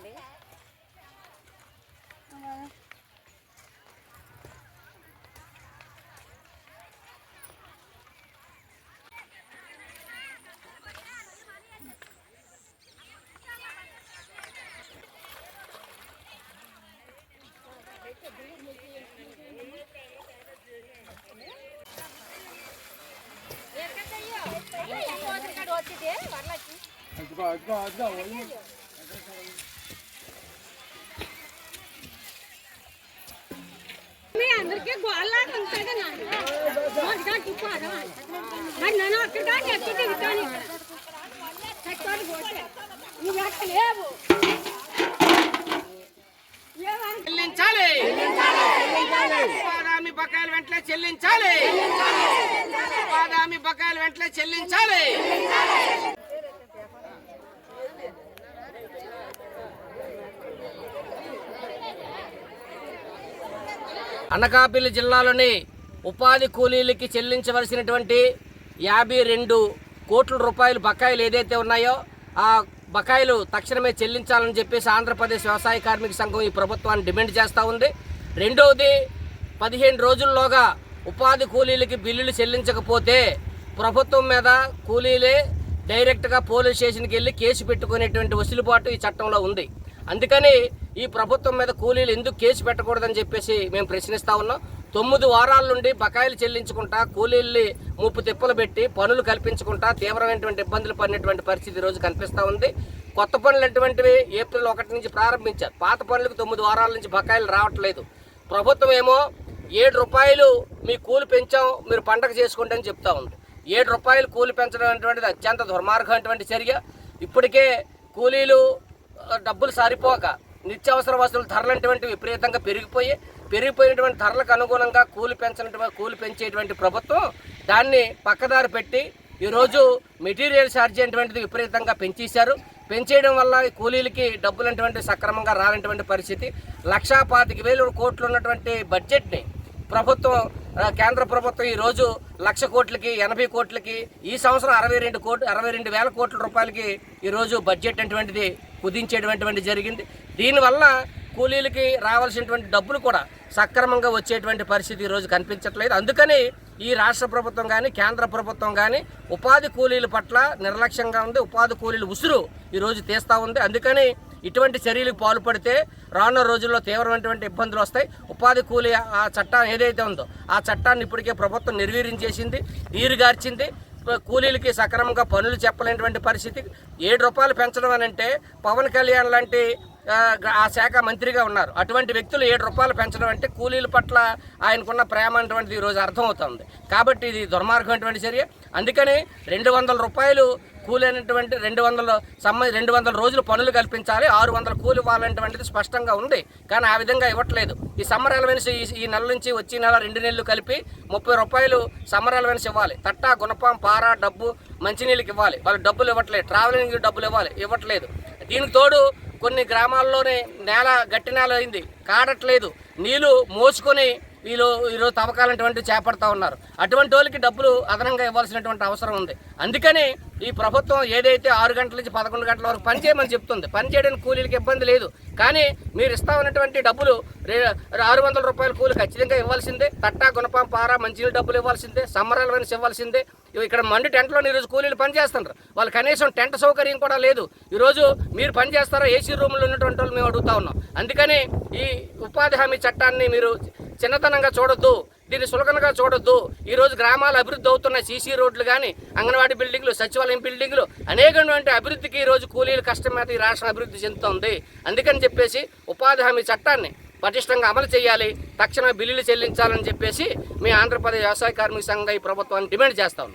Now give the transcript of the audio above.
అండి అదిగో అదిగో అదిగో అందరికీ గోళ్ళలాగా ఉంటుంది నాకు తిప్పాను మరి నేను అక్కడ ఎక్కడ తిరుగుతాను చక్కని పోతే. నువ్వు ఎక్కడ లేవు. చెల్లించాలి. ఉపాధి బకాయిలు వెంటనే చెల్లించాలి. ఉపాధి బకాయిలు వెంటనే చెల్లించాలి. అనకాపల్లి జిల్లాలోని ఉపాధి కూలీలకి చెల్లించవలసినటువంటి యాభై రెండు కోట్ల రూపాయలు బకాయిలు ఏదైతే ఉన్నాయో ఆ బకాయిలు తక్షణమే చెల్లించాలని చెప్పేసి ఆంధ్రప్రదేశ్ వ్యవసాయ కార్మిక సంఘం ఈ ప్రభుత్వాన్ని డిమాండ్ చేస్తూ ఉంది. రెండవది పదిహేను రోజుల్లోగా ఉపాధి కూలీలకి బిల్లులు చెల్లించకపోతే ప్రభుత్వం మీద కూలీలే డైరెక్ట్గా పోలీస్ స్టేషన్కి వెళ్ళి కేసు పెట్టుకునేటువంటి వసులుబాటు ఈ చట్టంలో ఉంది. అందుకని ఈ ప్రభుత్వం మీద కూలీలు ఎందుకు కేసు పెట్టకూడదని చెప్పేసి మేము ప్రశ్నిస్తా ఉన్నాం. తొమ్మిది వారాల నుండి బకాయిలు చెల్లించుకుంటా కూలీల్ని ముప్పు తిప్పలు పెట్టి పనులు కల్పించుకుంటా తీవ్రమైనటువంటి ఇబ్బందులు పడినటువంటి పరిస్థితి ఈరోజు రోజు కనిపిస్తూ ఉంది. కొత్త పనులు అటువంటివి ఏప్రిల్ ఒకటి నుంచి ప్రారంభించారు. పాత పనులకు తొమ్మిది వారాల నుంచి బకాయిలు రావట్లేదు. ప్రభుత్వం ఏమో ఏడు రూపాయలు మీ కూలి పెంచాం మీరు పండగ చేసుకోండి అని చెప్తా ఉంది. ఏడు రూపాయలు కూలి పెంచడం అనేటువంటిది అత్యంత దుర్మార్గం అటువంటి చర్య. ఇప్పటికే కూలీలు డబ్బులు సరిపోక నిత్యావసర వస్తువుల ధరలు అటువంటివి విపరీతంగా పెరిగిపోయి పెరిగిపోయినటువంటి ధరలకు అనుగుణంగా కూలి పెంచినటువంటి కూలి పెంచేటువంటి ప్రభుత్వం దాన్ని పక్కదారి పెట్టి ఈరోజు మెటీరియల్ ఛార్జ్ అనేటువంటిది విపరీతంగా పెంచేశారు. పెంచేయడం వల్ల కూలీలకి డబ్బులు సక్రమంగా రానటువంటి పరిస్థితి. లక్షా పాతిక వేలు కోట్లు ఉన్నటువంటి బడ్జెట్ని ప్రభుత్వం కేంద్ర ప్రభుత్వం ఈరోజు లక్ష కోట్లకి ఎనభై కోట్లకి ఈ సంవత్సరం అరవై రెండు కోట్లు అరవై రెండు వేల కోట్ల రూపాయలకి ఈరోజు బడ్జెట్ అటువంటిది కుదించేటటువంటిది జరిగింది. దీనివల్ల కూలీలకి రావాల్సినటువంటి డబ్బులు కూడా సక్రమంగా వచ్చేటువంటి పరిస్థితి ఈరోజు కనిపించట్లేదు. అందుకని ఈ రాష్ట్ర ప్రభుత్వం కానీ కేంద్ర ప్రభుత్వం కానీ ఉపాధి కూలీల పట్ల నిర్లక్ష్యంగా ఉంది. ఉపాధి కూలీల ఉసురు ఈరోజు తీస్తూ ఉంది. అందుకని ఇటువంటి చర్యలకు పాల్పడితే రానున్న రోజుల్లో తీవ్రమైనటువంటి ఇబ్బందులు వస్తాయి. ఉపాధి కూలీ ఆ చట్టం ఏదైతే ఉందో ఆ చట్టాన్ని ఇప్పటికే ప్రభుత్వం నిర్వీర్యం చేసింది నీరుగార్చింది. కూలీలకి సక్రమంగా పనులు చెప్పలేనటువంటి పరిస్థితి. ఏడు రూపాయలు పెంచడం అని అంటే పవన్ కళ్యాణ్ లాంటి ఆ, ఆ శాఖ మంత్రిగా ఉన్నారు. అటువంటి వ్యక్తులు ఏడు రూపాయలు పెంచడం అంటే కూలీల పట్ల ఆయనకున్న ప్రేమ అటువంటిది ఈరోజు అర్థమవుతుంది. కాబట్టి ఇది దుర్మార్గమైనటువంటి చర్య. అందుకని రెండు వందల రూపాయలు కూలి అనేటువంటి రెండు వందల సమ్మ రెండు వందల రోజులు పనులు కల్పించాలి. ఆరు వందల కూలి ఇవ్వాలనేటువంటిది స్పష్టంగా ఉంది. కానీ ఆ విధంగా ఇవ్వట్లేదు. ఈ సమ్మర్ అలవెన్స్ ఈ ఈ నెల నుంచి వచ్చే నెల రెండు నెలలు కలిపి ముప్పై రూపాయలు సమ్మర్ అలవెన్స్ ఇవ్వాలి. తట్టా గుణపం పార డబ్బు మంచినీళ్ళకి ఇవ్వాలి. వాళ్ళు డబ్బులు ఇవ్వట్లేదు. ట్రావెలింగ్ డబ్బులు ఇవ్వాలి. ఇవ్వట్లేదు. దీనికి తోడు కొన్ని గ్రామాల్లోనే నేల గట్టి నేల అయింది. కాడట్లేదు. నీళ్ళు మోసుకొని వీళ్ళు ఈరోజు తవ్వకాలటువంటివి చేపడతా ఉన్నారు. అటువంటి వాళ్ళకి డబ్బులు అదనంగా ఇవ్వాల్సినటువంటి అవసరం ఉంది. అందుకని ఈ ప్రభుత్వం ఏదైతే ఆరు గంటల నుంచి పదకొండు గంటల వరకు పని చేయమని చెప్తుంది పని చేయడానికి ఇబ్బంది లేదు. కానీ మీరు ఇస్తా ఉన్నటువంటి డబ్బులు ఆరు వందల రూపాయల కూలి ఖచ్చితంగా ఇవ్వాల్సిందే. తట్టా గుణపం పార మంచినీళ్ళు డబ్బులు ఇవ్వాల్సిందే. సమ్మర్ అలవెన్స్ ఇవ్వాల్సిందే. ఇక్కడ మండి టెంట్లో ఈరోజు కూలీలు పనిచేస్తున్నారు వాళ్ళు కనీసం టెంట్ సౌకర్యం కూడా లేదు. ఈరోజు మీరు పనిచేస్తారో ఏసీ రూమ్లో ఉన్నటువంటి వాళ్ళు మేము అడుగుతా ఉన్నాం. అందుకని ఈ ఉపాధి హామీ చట్టాన్ని మీరు చిన్నతనంగా చూడొద్దు దీన్ని సులకనగా చూడొద్దు. ఈరోజు గ్రామాలు అభివృద్ధి అవుతున్న సీసీ రోడ్లు కానీ అంగన్వాడీ బిల్డింగ్లు సచివాలయం బిల్డింగ్లు అనేకటువంటి అభివృద్ధికి ఈ రోజు కూలీల కష్టం మీద ఈ రాష్ట్రం అభివృద్ధి చెందుతోంది. అందుకని చెప్పేసి ఉపాధి హామీ చట్టాన్ని పటిష్టంగా అమలు చేయాలి. తక్షణ బిల్లులు చెల్లించాలని చెప్పేసి మీ ఆంధ్రప్రదేశ్ వ్యవసాయ కార్మిక సంఘంగా ఈ ప్రభుత్వాన్ని డిమాండ్ చేస్తాను